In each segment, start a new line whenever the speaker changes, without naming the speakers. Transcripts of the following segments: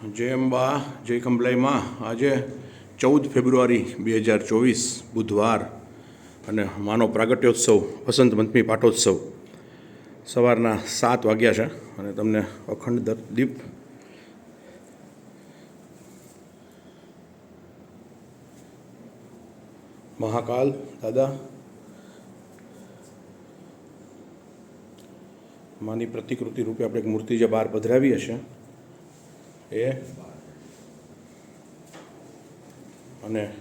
જય અંબા જય કંબલાઈમાં આજે ચૌદ ફેબ્રુઆરી બે હજાર ચોવીસ બુધવાર અને માનો પ્રાગટ્યોત્સવ, વસંત પંચમી પાઠોત્સવ સવારના સાત વાગ્યા છે અને તમને અખંડ દીપ મહાકાલ દાદા માની પ્રતિકૃતિ રૂપે આપણે એક મૂર્તિ જે બહાર પધરાવી હશે એ? અને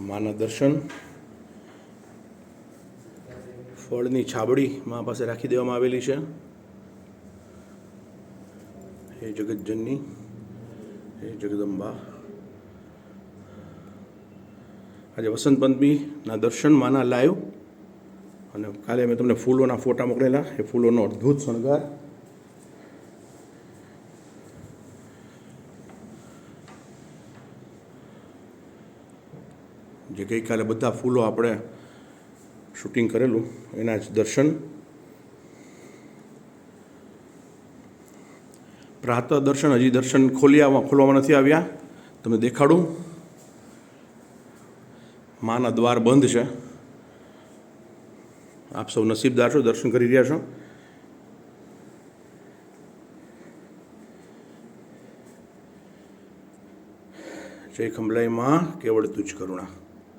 માના દર્શન ફળની છાબડી મા પાસે રાખી દેવામાં આવેલી છે. હે જગતજનની, હે જગદંબા. આજે વસંત પંચમીના દર્શન માના લાઈવ. અને કાલે મેં તમને ફૂલોના ફોટા મોકલેલા. એ ફૂલોનો અદ્ભુત શણગાર. જે ગઈકાલે બધા ફૂલો આપણે શૂટિંગ કરેલું, એના જ દર્શન. પ્રાતઃ દર્શન, હજી દર્શન ખોલ્યા ખોલવામાં નથી આવ્યા. તમે દેખાડું. માના દ્વાર બંધ છે. આપ સૌ નસીબદાર છો, દર્શન કરી રહ્યા છો. જય ખંભલાઈમાં, કેવળ તુજ કરુણા.